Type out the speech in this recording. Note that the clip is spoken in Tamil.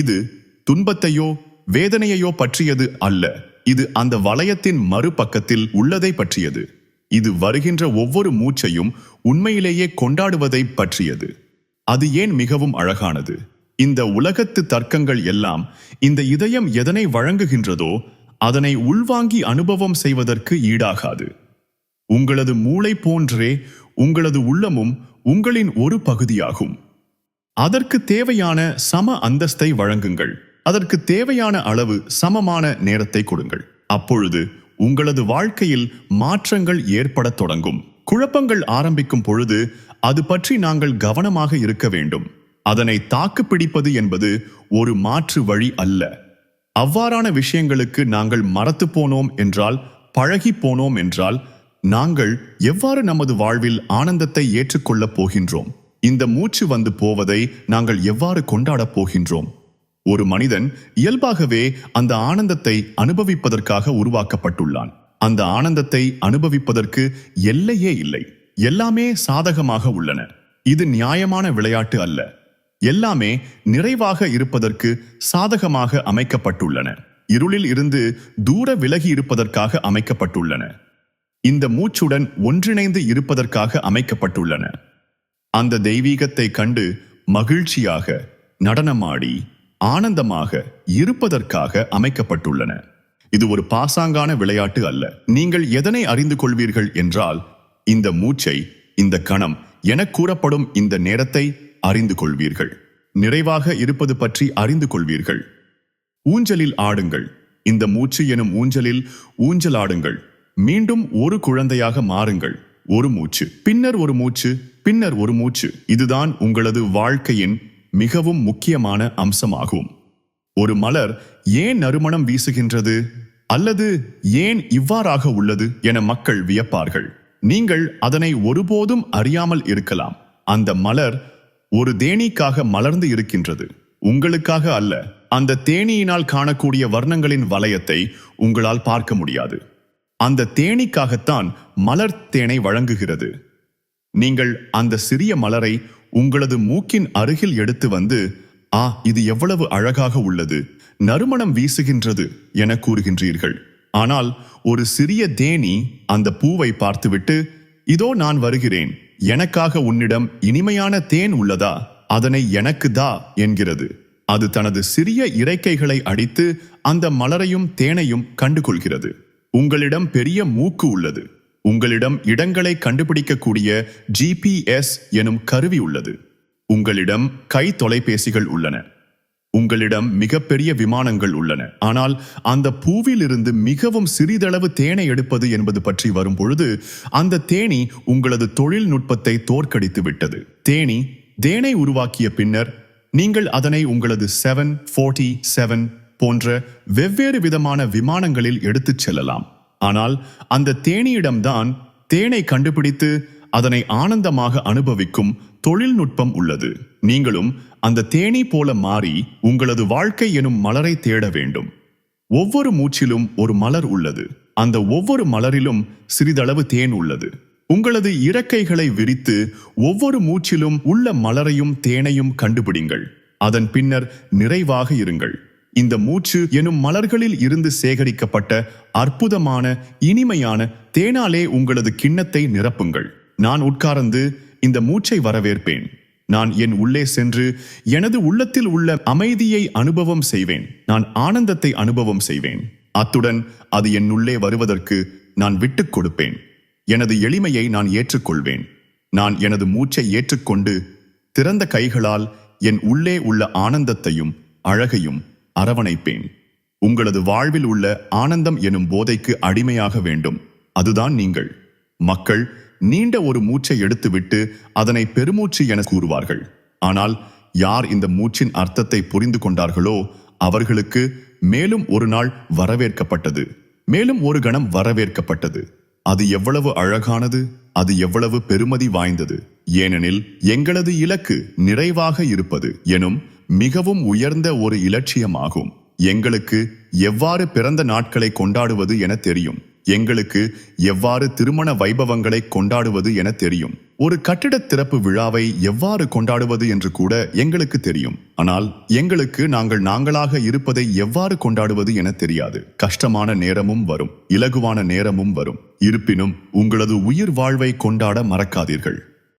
இது துன்பத்தையோ வேதனையையோ பற்றியது அல்ல. இது அந்த வளையத்தின் மறுபக்கத்தில் உள்ளதை பற்றியது. இது வருகின்ற ஒவ்வொரு மூச்சையும் உண்மையிலேயே கொண்டாடுவதை பற்றியது. அது ஏன் மிகவும் அழகானது? இந்த உலகத்து தர்க்கங்கள் எல்லாம் இந்த இதயம் எதனை வழங்குகின்றதோ அதனை உள்வாங்கி அனுபவம் செய்வதற்கு ஈடாகாது. உங்களது மூளை போன்றே உங்களது உள்ளமும் உங்களின் ஒரு பகுதியாகும். அதற்கு தேவையான சம அந்தஸ்தை வழங்குங்கள். அதற்கு தேவையான அளவு சமமான நேரத்தை கொடுங்கள். அப்பொழுது உங்களது வாழ்க்கையில் மாற்றங்கள் ஏற்படத் தொடங்கும். குழப்பங்கள் ஆரம்பிக்கும் பொழுது அது பற்றி நாங்கள் கவனமாக இருக்க வேண்டும். அதனை தாக்கு பிடிப்பது என்பது ஒரு மாற்று வழி அல்ல. அவ்வாறான விஷயங்களுக்கு நாங்கள் மறத்து போனோம் என்றால் பழகி போனோம் என்றால் நாங்கள் எவ்வாறு நமது வாழ்வில் ஆனந்தத்தை ஏற்றுக்கொள்ளப் போகின்றோம்? இந்த மூச்சு வந்து போவதை நாங்கள் எவ்வாறு கொண்டாடப் போகின்றோம்? ஒரு மனிதன் இயல்பாகவே அந்த ஆனந்தத்தை அனுபவிப்பதற்காக உருவாக்கப்பட்டுள்ளான். அந்த ஆனந்தத்தை அனுபவிப்பதற்கு எல்லையே இல்லை. எல்லாமே சாதகமாக உள்ளன. இது நியாயமான விளையாட்டு அல்ல. எல்லாமே நிறைவாக இருப்பதற்கு சாதகமாக அமைக்கப்பட்டுள்ளன. இருளில் இருந்து தூர விலகி இருப்பதற்காக அமைக்கப்பட்டுள்ளன. இந்த மூச்சுடன் ஒன்றிணைந்து இருப்பதற்காக அமைக்கப்பட்டுள்ளன. அந்த தெய்வீகத்தை கண்டு மகிழ்ச்சியாக நடனமாடி ஆனந்தமாக இருப்பதற்காக அமைக்கப்பட்டுள்ளன. இது ஒரு பாசாங்கான விளையாட்டு அல்ல. நீங்கள் எதனை அறிந்து கொள்வீர்கள் என்றால் இந்த மூச்சை இந்த கணம் என கூறப்படும் இந்த நேரத்தை அறிந்து கொள்வீர்கள். நிறைவாக இருப்பது பற்றி அறிந்து கொள்வீர்கள். ஊஞ்சலில் ஆடுங்கள். இந்த மூச்சு எனும் ஊஞ்சலில் ஊஞ்சலாடுங்கள். மீண்டும் ஒரு குழந்தையாக மாறுங்கள். ஒரு மூச்சு. பின்னர் ஒரு மூச்சு பின்னர் ஒரு மூச்சு. இதுதான் உங்களது வாழ்க்கையின் மிகவும் முக்கியமான அம்சமாகும். ஒரு மலர் ஏன் நறுமணம் வீசுகின்றது? அல்லது ஏன் இவ்வாறாக உள்ளது என மக்கள் வியப்பார்கள். நீங்கள் அதனை ஒருபோதும் அறியாமல் இருக்கலாம். அந்த மலர் ஒரு தேனீக்காக மலர்ந்து இருக்கின்றது. உங்களுக்காக அல்ல அந்த தேனீயினால் காணக்கூடிய வர்ணங்களின் வளையத்தை உங்களால் பார்க்க முடியாது. அந்த தேனீக்காகத்தான் மலர் தேனை வழங்குகிறது. நீங்கள் அந்த சிறிய மலரை உங்களது மூக்கின் அருகில் எடுத்து வந்து ஆ இது எவ்வளவு அழகாக உள்ளது நறுமணம் வீசுகின்றது என கூறுகின்றீர்கள். ஆனால் ஒரு சிறிய தேனி அந்த பூவை பார்த்துவிட்டு இதோ நான் வருகிறேன் எனக்காக உன்னிடம் இனிமையான தேன் உள்ளதா அதனை எனக்கு தா என்கிறது. அது தனது சிறிய இறைக்கைகளை அடித்து அந்த மலரையும் தேனையும் கண்டுகொள்கிறது. உங்களிடம் பெரிய மூக்கு உள்ளது. உங்களிடம் இடங்களை கண்டுபிடிக்கக்கூடிய ஜிபிஎஸ் எனும் கருவி உள்ளது. உங்களிடம் கை தொலைபேசிகள் உள்ளன. உங்களிடம் மிகப்பெரிய விமானங்கள் உள்ளன. ஆனால் அந்த பூவிலிருந்து மிகவும் சிறிதளவு தேனை எடுப்பது என்பது பற்றி வரும்பொழுது அந்த தேனி உங்களது தொழில்நுட்பத்தை தோற்கடித்து விட்டது. தேனி தேனை உருவாக்கிய பின்னர் நீங்கள் அதனை உங்களது செவன் ஃபோர்ட்டி செவன் போன்ற வெவ்வேறு விதமான விமானங்களில் எடுத்துச் செல்லலாம். ஆனால் அந்த தேனியிடம்தான் தேனை கண்டுபிடித்து அதனை ஆனந்தமாக அனுபவிக்கும் தொழில்நுட்பம் உள்ளது. நீங்களும் அந்த தேனீ போல மாறி உங்களது வாழ்க்கை எனும் மலரை தேட வேண்டும். ஒவ்வொரு மூச்சிலும் ஒரு மலர் உள்ளது. அந்த ஒவ்வொரு மலரிலும் சிறிதளவு தேன் உள்ளது. உங்களது இறக்கைகளை விரித்து ஒவ்வொரு மூச்சிலும் உள்ள மலரையும் தேனையும் கண்டுபிடிங்கள். அதன் பின்னர் நிறைவாக இருங்கள். இந்த மூச்சு எனும் மலர்களில் இருந்து சேகரிக்கப்பட்ட அற்புதமான இனிமையான தேனாலே உங்களது கிண்ணத்தை நிரப்புங்கள். நான் உட்கார்ந்து இந்த மூச்சை வரவேற்பேன். நான் என் உள்ளே சென்று எனது உள்ளத்தில் உள்ள அமைதியை அனுபவம் செய்வேன். நான் ஆனந்தத்தை அனுபவம் செய்வேன். அத்துடன் அது என் உள்ளே வருவதற்கு நான் விட்டுக் கொடுப்பேன். எனது எளிமையை நான் ஏற்றுக்கொள்வேன். நான் எனது மூச்சை ஏற்றுக்கொண்டு திறந்த கைகளால் என் உள்ளே உள்ள ஆனந்தத்தையும் அழகையும் அரவணைப்பேன். உங்களது வாழ்வில் உள்ள ஆனந்தம் எனும் போதைக்கு அடிமையாக வேண்டும். அதுதான் நீங்கள். மக்கள் நீண்ட ஒரு மூச்சை எடுத்துவிட்டு அதனை பெருமூச்சு என கூறுவார்கள். ஆனால் யார் இந்த மூச்சின் அர்த்தத்தை புரிந்து கொண்டார்களோ அவர்களுக்கு மேலும் ஒரு நாள் வரவேற்கப்பட்டது. மேலும் ஒரு கணம் வரவேற்கப்பட்டது. அது எவ்வளவு அழகானது அது எவ்வளவு பெருமதி வாய்ந்தது. ஏனெனில் எங்களது இலக்கு நிறைவாக இருப்பது எனும் மிகவும் உயர்ந்த ஒரு இலட்சியமாகும். எங்களுக்கு எவ்வாறு பிறந்த நாட்களை கொண்டாடுவது என தெரியும். எங்களுக்கு எவ்வாறு திருமண வைபவங்களை கொண்டாடுவது என தெரியும். ஒரு கட்டிட திறப்பு விழாவை எவ்வாறு கொண்டாடுவது என்று கூட எங்களுக்கு தெரியும். ஆனால் எங்களுக்கு நாங்கள் நாங்களாக இருப்பதை எவ்வாறு கொண்டாடுவது என தெரியாது. கஷ்டமான நேரமும் வரும். இலகுவான நேரமும் வரும். இருப்பினும் உங்களது உயிர் வாழ்வை கொண்டாட மறக்காதீர்கள்.